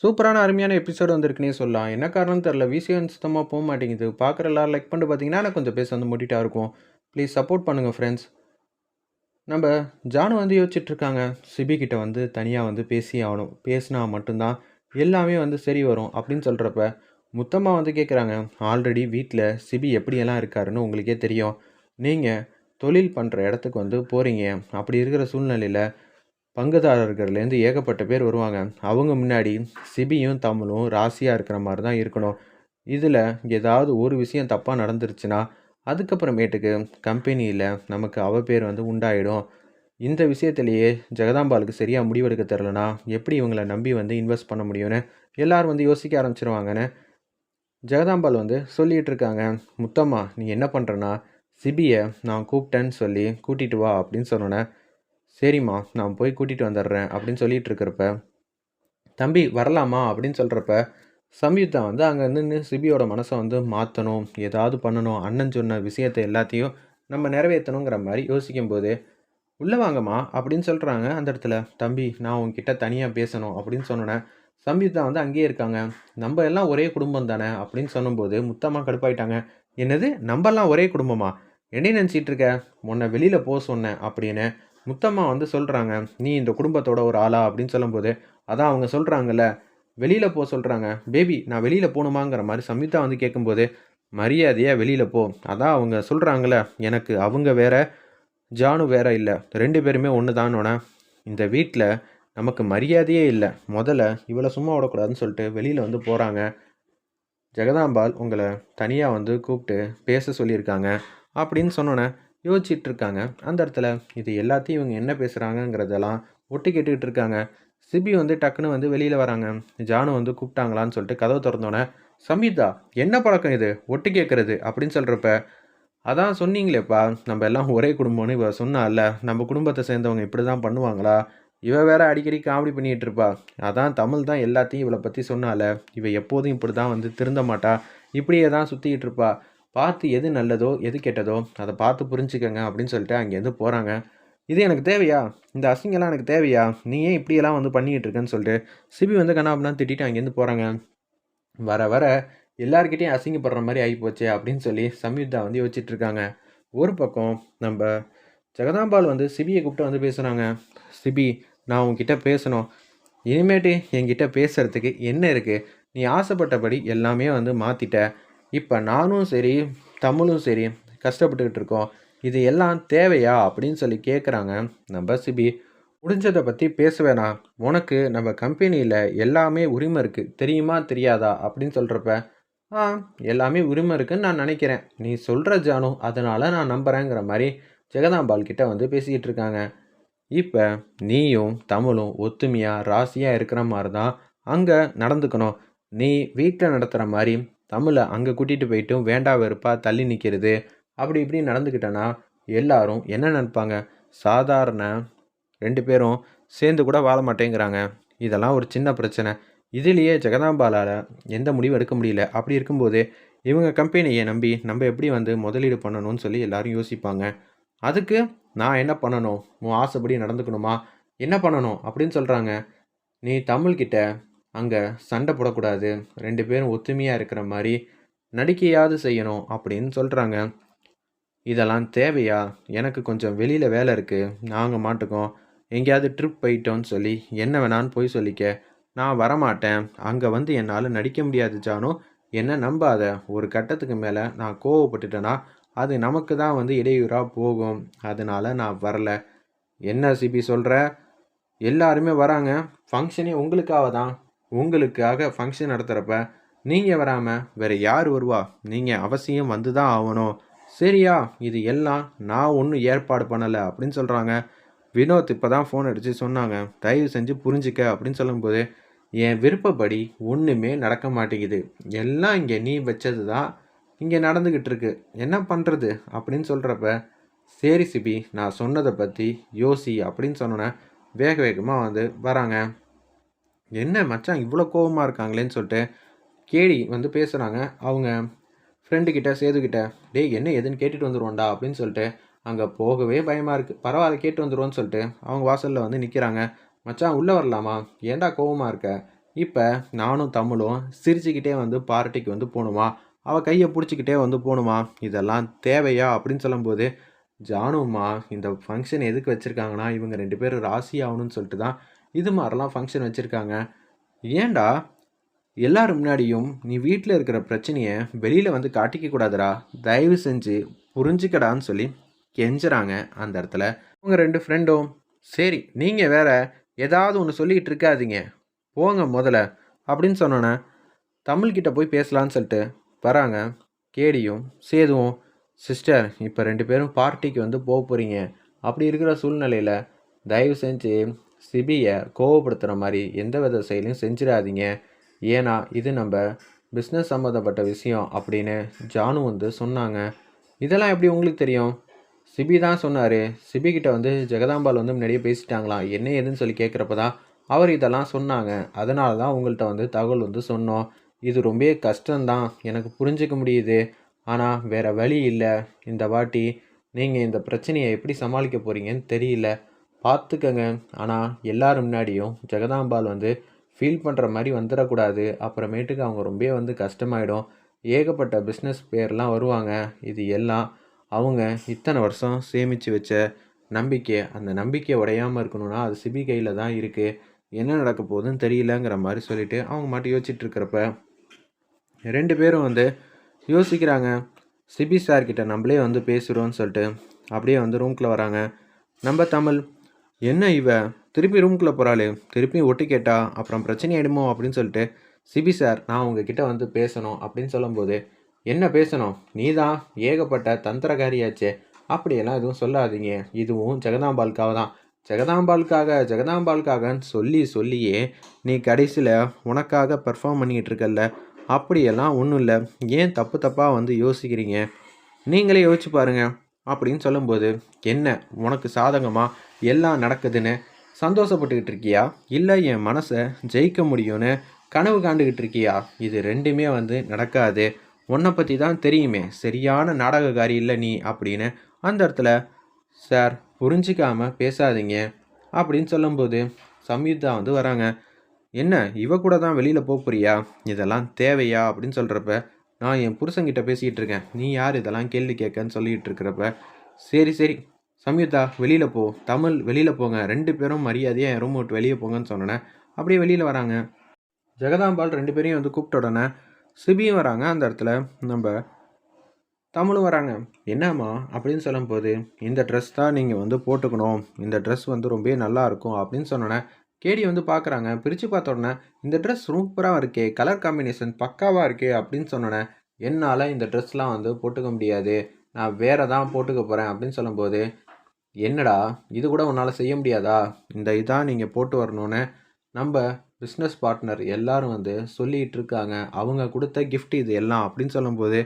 சூப்பரான அருமையான எபிசோடு வந்திருக்குனே சொல்லலாம். என்ன காரணம் தெரில விசிஎன் சுத்தமாக போக மாட்டேங்குது. பார்க்குற எல்லாரும் லைக் பண்ணிட்டு பார்த்தீங்கன்னா எனக்கு கொஞ்சம் பேச வந்து முட்டிட்டா இருக்கும். ப்ளீஸ் சப்போர்ட் பண்ணுங்கள் ஃப்ரெண்ட்ஸ் நம்ம ஜானு வந்து யோசிச்சுட்ருக்காங்க சிபி கிட்ட வந்து தனியாக வந்து பேசி ஆகணும். பேசினா மட்டும்தான் எல்லாமே வந்து சரி வரும் அப்படின்னு சொல்கிறப்ப முத்தமாக வந்து கேட்குறாங்க ஆல்ரெடி வீட்டில் சிபி எப்படியெல்லாம் இருக்காருன்னு உங்களுக்கே தெரியும். நீங்கள் தொழில் பண்ணுற இடத்துக்கு வந்து போகிறீங்க அப்படி இருக்கிற சூழ்நிலையில் பங்குதாரர்கள்லேருந்து ஏகப்பட்ட பேர் வருவாங்க. அவங்க முன்னாடி சிபியும் தமிழும் ராசியாக இருக்கிற மாதிரி தான் இருக்கணும். இதில் ஏதாவது ஒரு விஷயம் தப்பாக நடந்துருச்சுன்னா அதுக்கப்புறமேட்டுக்கு கம்பெனியில் நமக்கு அவ பேர் வந்து உண்டாயிடும். இந்த விஷயத்திலேயே ஜெகதாம்பாளுக்கு சரியாக முடிவெடுக்க தெரிலனா எப்படி இவங்களை நம்பி வந்து இன்வெஸ்ட் பண்ண முடியும்னு எல்லோரும் வந்து யோசிக்க ஆரம்பிச்சிருவாங்கன்னு ஜெகதாம்பாள் வந்து சொல்லிகிட்டு இருக்காங்க. முத்தம்மா நீ என்ன பண்ணுறனா சிபியை நான் கூப்பிட்டேன்னு சொல்லி கூட்டிகிட்டு வா அப்படின்னு சொன்னோன்னே சரிம்மா நான் போய் கூட்டிகிட்டு வந்துடுறேன் அப்படின்னு சொல்லிட்டு இருக்கிறப்ப தம்பி வரலாமா? அப்படின்னு சொல்கிறப்ப சம்யுக்தா வந்து அங்கே நின்று சிபியோட மனசை வந்து மாற்றணும் ஏதாவது பண்ணணும் அண்ணன் சொன்ன விஷயத்தை எல்லாத்தையும் நம்ம நிறைவேற்றணுங்கிற மாதிரி யோசிக்கும்போது உள்ளே வாங்கம்மா அப்படின்னு சொல்கிறாங்க அந்த இடத்துல. தம்பி நான் உங்ககிட்ட தனியாக பேசணும் அப்படின்னு சொன்னோன்னே சம்யுக்தா வந்து அங்கேயே இருக்காங்க. நம்ம எல்லாம் ஒரே குடும்பம் தானே அப்படின்னு சொல்லும்போது முத்தமாக கடுப்பாயிட்டாங்க. என்னது? நம்மெல்லாம் ஒரே குடும்பமா? என்ன நினச்சிட்டு இருக்க? உன்னை வெளியில் போக சொன்னேன் அப்படின்னு முத்தம்மா வந்து சொல்கிறாங்க நீ இந்த குடும்பத்தோட ஒரு ஆளா? அப்படின்னு சொல்லும்போது அதான் அவங்க சொல்கிறாங்கல்ல வெளியில் போக சொல்கிறாங்க பேபி நான் வெளியில் போகணுமாங்கிற மாதிரி சம்யுக்தா வந்து கேட்கும்போது மரியாதையாக வெளியில் போ. அதான் அவங்க சொல்கிறாங்களே எனக்கு அவங்க வேற ஜானு வேற இல்லை. ரெண்டு பேருமே ஒன்று தானோட இந்த வீட்டில் நமக்கு மரியாதையே இல்லை. முதல்ல இவளை சும்மா விடக்கூடாதுன்னு சொல்லிட்டு வெளியில் வந்து போகிறாங்க ஜெகதாம்பால் உங்களை தனியாக வந்து கூப்பிட்டு பேச சொல்லியிருக்காங்க. அப்படின்னு சொன்னோன்னே யோசிச்சுட்டு இருக்காங்க அந்த இடத்துல இது எல்லாத்தையும் இவங்க என்ன பேசுகிறாங்கங்கிறதெல்லாம் ஒட்டு கேட்டுக்கிட்டு இருக்காங்க சிபி வந்து டக்குன்னு வந்து வெளியில் வராங்க. ஜானு வந்து கூப்பிட்டாங்களான்னு சொல்லிட்டு கதவை திறந்தோன்னே சமீதா என்ன பழக்கம் இது? ஒட்டு கேட்குறது அப்படின்னு சொல்கிறப்ப அதான் சொன்னீங்களேப்பா நம்ம எல்லாம் ஒரே குடும்பம்னு இவ சொன்னால நம்ம குடும்பத்தை சேர்ந்தவங்க இப்படி தான் பண்ணுவாங்களா? இவ வேற அடிக்கடி காமெடி பண்ணிகிட்டு இருப்பா அதான் தமிழ் தான் எல்லாத்தையும் இவளை பற்றி சொன்னால இவ எப்போதும் இப்படி தான் வந்து திருந்த மாட்டா. இப்படியே தான் சுற்றிக்கிட்டு இருப்பா பார்த்து எது நல்லதோ எது கெட்டதோ அதை பார்த்து புரிஞ்சுக்கங்க அப்படின்னு சொல்லிட்டு அங்கேருந்து போகிறாங்க இது எனக்கு தேவையா? இந்த அசிங்கெல்லாம் எனக்கு தேவையா? நீ ஏன் இப்படியெல்லாம் வந்து பண்ணிக்கிட்டு இருக்கேன்னு சொல்லிட்டு சிபி வந்து கண்ணா அப்படின்னா திட்டிட்டு அங்கேருந்து போகிறாங்க வர வர எல்லாருக்கிட்டையும் அசிங்கப்படுற மாதிரி ஆகிப்போச்சே அப்படின்னு சொல்லி சம்யுக்தா வந்து யோசிச்சுட்டு இருக்காங்க. ஒரு பக்கம் நம்ம ஜெகதாம்பால் வந்து சிபியை கூப்பிட்டு வந்து பேசுகிறாங்க சிபி நான் உங்ககிட்ட பேசணும். இனிமேட்டு என்கிட்ட பேசுகிறதுக்கு என்ன இருக்குது நீ ஆசைப்பட்டபடி எல்லாமே வந்து மாற்றிட்ட இப்போ நானும் சரி தமிழும் சரி கஷ்டப்பட்டுக்கிட்டு இருக்கோம். இது எல்லாம் தேவையா? அப்படின்னு சொல்லி கேட்குறாங்க நம்ம சிபி முடிஞ்சதை பற்றி பேச வேணாம். உனக்கு நம்ம கம்பெனியில் எல்லாமே உரிமை இருக்குது தெரியுமா? தெரியாதா? அப்படின்னு சொல்கிறப்ப ஆ எல்லாமே உரிமை இருக்குன்னு நான் நினைக்கிறேன். நீ சொல்கிற ஜானு அதனால் நான் நம்புகிறேங்கிற மாதிரி ஜெகதாம்பால் கிட்ட வந்து பேசிக்கிட்டு இருக்காங்க. இப்போ நீயும் தமிழும் ஒத்துமையாக ராசியாக இருக்கிற மாதிரி தான் அங்கே நடந்துக்கணும். நீ வீட்டில் நடத்துகிற மாதிரி தமிழை அங்கே கூட்டிகிட்டு போயிட்டும் வேண்டா வெறுப்பாக தள்ளி நிற்கிறது அப்படி இப்படி நடந்துக்கிட்டேன்னா எல்லாரும் என்ன நினைப்பாங்க? சாதாரண ரெண்டு பேரும் சேர்ந்து கூட வாழ மாட்டேங்கிறாங்க. இதெல்லாம் ஒரு சின்ன பிரச்சனை. இதுலேயே ஜெகதாம்பாலால் எந்த முடிவும் எடுக்க முடியல. அப்படி இருக்கும்போது இவங்க கம்பெனியை நம்பி நம்ம எப்படி வந்து முதலீடு பண்ணணும்னு சொல்லி எல்லாரும் யோசிப்பாங்க. அதுக்கு நான் என்ன பண்ணணும்? உன் ஆசைப்படி நடந்துக்கணுமா? என்ன பண்ணணும்? அப்படின்னு சொல்கிறாங்க நீ தமிழ்கிட்ட அங்கே சண்டை போடக்கூடாது ரெண்டு பேரும் ஒத்துமையாக இருக்கிற மாதிரி நடிக்கையாவது செய்யணும் அப்படின்னு சொல்கிறாங்க இதெல்லாம் தேவையா? எனக்கு கொஞ்சம் வெளியில் வேலை இருக்குது நாங்கள் மாட்டுக்கோம். எங்கேயாவது ட்ரிப் போயிட்டோன்னு சொல்லி என்ன வேணான்னு போய் சொல்லிக்க. நான் வரமாட்டேன். அங்கே வந்து என்னால் நடிக்க முடியாது ஜானோ. என்ன நம்பாத? ஒரு கட்டத்துக்கு மேலே நான் கோவப்பட்டுட்டேன்னா அது நமக்கு தான் வந்து இடையூறாக போகும். அதனால் நான் வரல. என்ன சிபி சொல்கிற எல்லாருமே வராங்க. ஃபங்க்ஷனே உங்களுக்காக தான் உங்களுக்காக ஃபங்க்ஷன் நடத்துகிறப்ப நீங்கள் வராமல் வேறு யார் வருவா? நீங்கள் அவசியம் வந்து தான் ஆகணும். சரியா இது எல்லாம் நான் ஒன்றும் ஏற்பாடு பண்ணலை அப்படின்னு சொல்கிறாங்க வினோத் இப்போ தான் ஃபோன் அடித்து சொன்னாங்க. தயவு செஞ்சு புரிஞ்சுக்க அப்படின்னு சொல்லும்போது என் விருப்பப்படி ஒன்றுமே நடக்க மாட்டேங்குது. எல்லாம் இங்கே நீ வச்சது தான் இங்கே நடந்துக்கிட்டு இருக்கு. என்ன பண்ணுறது அப்படின்னு சொல்கிறப்ப சரி சிபி நான் சொன்னதை பற்றி யோசி அப்படின்னு சொன்னோன்னே வேக வேகமாக வந்து வராங்க. என்ன மச்சான் இவ்வளோ கோவமாக இருக்காங்களேன்னு சொல்லிட்டு கேடி வந்து பேசுகிறாங்க அவங்க ஃப்ரெண்டுக்கிட்ட சேதுக்கிட்ட டேய் என்ன எதுன்னு கேட்டுட்டு வந்துடுவோண்டா அப்படின்னு சொல்லிட்டு அங்கே போகவே பயமாக இருக்குது பரவாயில்ல கேட்டு வந்துடுவோன்னு சொல்லிட்டு அவங்க வாசலில் வந்து நிற்கிறாங்க மச்சான் உள்ளே வரலாமா? ஏன்டா கோவமாக இருக்க? இப்போ நானும் தமிழும் சிரிச்சுக்கிட்டே வந்து பார்ட்டிக்கு வந்து போகணுமா அவள் கையை பிடிச்சிக்கிட்டே வந்து போகணுமா இதெல்லாம் தேவையா? அப்படின்னு சொல்லும்போது ஜானும்மா இந்த ஃபங்க்ஷன் எதுக்கு வச்சுருக்காங்கன்னா இவங்க ரெண்டு பேரும் ராசி ஆகணும்னு சொல்லிட்டு தான் இது மாதிரிலாம் ஃபங்க்ஷன் வச்சுருக்காங்க. ஏன்டா? எல்லார் முன்னாடியும் நீ வீட்டில் இருக்கிற பிரச்சனையை வெளியில் வந்து காட்டிக்க கூடாதுடா. தயவு செஞ்சு புரிஞ்சுக்கடான்னு சொல்லி கெஞ்சுறாங்க அந்த இடத்துல. உங்கள் ரெண்டு ஃப்ரெண்டும் சரி நீங்கள் வேற ஏதாவது ஒன்று சொல்லிக்கிட்டு இருக்காதீங்க. போங்க முதல்ல. அப்படின்னு சொன்னோன்னே தமிழ்கிட்ட போய் பேசலான்னு சொல்லிட்டு வராங்க. கேடியும் சேதுவும் சிஸ்டர் இப்போ ரெண்டு பேரும் பார்ட்டிக்கு வந்து போக போகிறீங்க அப்படி இருக்கிற சூழ்நிலையில் தயவு செஞ்சு சிபியை கோவப்படுத்துகிற மாதிரி எந்த வித செயலையும் செஞ்சிடாதீங்க. ஏன்னா இது நம்ம பிஸ்னஸ் சம்மந்தப்பட்ட விஷயம் அப்படின்னு ஜானு வந்து சொன்னாங்க. இதெல்லாம் எப்படி உங்களுக்கு தெரியும்? சிபி தான் சொன்னார். சிபிக்கிட்ட வந்து ஜெகதாம்பால் வந்து முன்னாடியே பேசிட்டாங்களாம் என்ன ஏதுன்னு சொல்லி கேட்குறப்ப தான் அவர் இதெல்லாம் சொன்னாங்க. அதனால தான் உங்கள்கிட்ட வந்து தகவல் வந்து சொன்னோம். இது ரொம்ப கஷ்டம்தான். எனக்கு புரிஞ்சிக்க முடியுது. ஆனால் வேறு வழி இல்லை. இந்த வாட்டி நீங்கள் இந்த பிரச்சனையை எப்படி சமாளிக்க போகிறீங்கன்னு தெரியல. பார்த்துக்கங்க. ஆனால் எல்லாரும் முன்னாடியும் ஜெகதாம்பாள் வந்து ஃபீல் பண்ணுற மாதிரி வந்துடக்கூடாது அப்புறமேட்டுக்கு அவங்க ரொம்ப வந்து கஷ்டமாயிடும். ஏகப்பட்ட பிஸ்னஸ் பேர்லாம் வருவாங்க. இது எல்லாம் அவங்க இத்தனை வருஷம் சேமித்து வச்ச நம்பிக்கை. அந்த நம்பிக்கை உடையாமல் இருக்கணும்னா அது சிபி கையில் தான் இருக்குது என்ன நடக்க போகுதுன்னு தெரியலங்கிற மாதிரி சொல்லிட்டு அவங்க மாட்டி யோசிச்சுட்டு இருக்கிறப்ப ரெண்டு பேரும் வந்து யோசிக்கிறாங்க. சிபி சார்கிட்ட நம்மளே வந்து பேசுகிறோன்னு சொல்லிட்டு அப்படியே வந்து ரூம்குள்ளே வராங்க. நம்ம தமிழ் என்ன இவ? திருப்பி ரூம்குள்ளே போகிறாளே திருப்பி ஒட்டி கேட்டா அப்புறம் பிரச்சனை ஆகிடுமோ அப்படின்னு சொல்லிட்டு சிபி சார் நான் உங்ககிட்ட வந்து பேசணும் அப்படின்னு சொல்லும்போது என்ன பேசணும்? நீ தான் ஏகப்பட்ட தந்திரகாரியாச்சே. அப்படியெல்லாம் எதுவும் சொல்லாதீங்க. இதுவும் ஜெகதாம்பாளுக்காக தான். ஜெகதாம்பாளுக்காக ஜெகதாம்பாளுக்காகன்னு சொல்லி சொல்லியே நீ கடைசியில் உனக்காக பெர்ஃபார்ம் பண்ணிக்கிட்டு இருக்கல்ல. அப்படியெல்லாம் ஒன்றும் இல்லை. ஏன் தப்பு தப்பாக வந்து யோசிக்கிறீங்க? நீங்களே யோசிச்சு பாருங்கள் அப்படின்னு சொல்லும்போது என்ன உனக்கு சாதகமாக எல்லாம் நடக்குதுன்னு சந்தோஷப்பட்டுக்கிட்டு இருக்கியா? இல்லை என் மனசை ஜெயிக்க முடியும்னு கனவு காண்டுக்கிட்டு இருக்கியா? இது ரெண்டுமே வந்து நடக்காது. உன்னை பற்றி தான் தெரியுமே. சரியான நாடகக்காரி இல்லை நீ அப்படின்னு அந்த இடத்துல சார் புரிஞ்சிக்காமல் பேசாதீங்க அப்படின்னு சொல்லும்போது சம்யுக்தா வந்து வராங்க. என்ன இவ கூட தான் வெளியில் போக போறியா? இதெல்லாம் தேவையா? அப்படின்னு சொல்கிறப்ப நான் என் புருஷங்கிட்ட பேசிக்கிட்டு இருக்கேன். நீ யார் இதெல்லாம் கேள்வி கேட்கன்னு சொல்லிகிட்டு இருக்கிறப்ப சரி சரி சம்யுக்தா வெளியில் போ. தமிழ் வெளியில் போங்க. ரெண்டு பேரும் மரியாதையாக என் ரூம் விட்டு வெளியே போங்கன்னு சொன்னேன் அப்படியே வெளியில் வராங்க. ஜெகதாம்பால் ரெண்டு பேரையும் வந்து கூப்பிட்ட உடனே சிபியும் வராங்க அந்த இடத்துல. நம்ம தமிழும் வராங்க. என்னம்மா அப்படின்னு சொல்லும்போது இந்த ட்ரெஸ் தான் நீங்கள் வந்து போட்டுக்கணும். இந்த ட்ரெஸ் வந்து ரொம்ப நல்லா இருக்கும் அப்படின்னு சொன்னோன்னே கேடி வந்து பார்க்குறாங்க பிரித்து பார்த்த உடனே இந்த ட்ரெஸ் சூப்பராக இருக்கே கலர் காம்பினேஷன் பக்காவாக இருக்கே அப்படின்னு சொன்னோன்னே என்னால் இந்த ட்ரெஸ்லாம் வந்து போட்டுக்க முடியாது. நான் வேறு தான் போட்டுக்க போகிறேன் அப்படின்னு சொல்லும்போது என்னடா இது கூட உன்னால் செய்ய முடியாதா? இந்த இதான் நீங்கள் போட்டு வரணும்னு நம்ம பிஸ்னஸ் பார்ட்னர் எல்லாரும் வந்து சொல்லிகிட்டு இருக்காங்க. அவங்க கொடுத்த கிஃப்ட் இது எல்லாம் அப்படின்னு சொல்லும்போது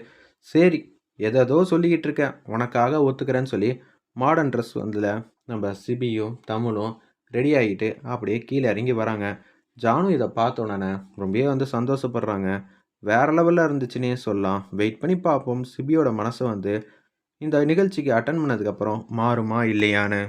சரி எதோ சொல்லிக்கிட்டு இருக்கேன். உனக்காக ஒத்துக்கிறேன்னு சொல்லி மாடர்ன் ட்ரெஸ் வந்ததில் நம்ம சிபியும் தமிழும் ரெடி ஆகிட்டு அப்படியே கீழே இறங்கி வராங்க. ஜானு இதை பார்த்த உடனே ரொம்பவே வந்து சந்தோஷப்படுறாங்க. வேற லெவலில் இருந்துச்சுன்னே சொல்லலாம். வெயிட் பண்ணி பார்ப்போம். சிபியோட மனசு வந்து இந்த நிகழ்ச்சிக்கு அட்டன் பண்ணதுக்கப்புறம் மாறுமா இல்லையான்னு.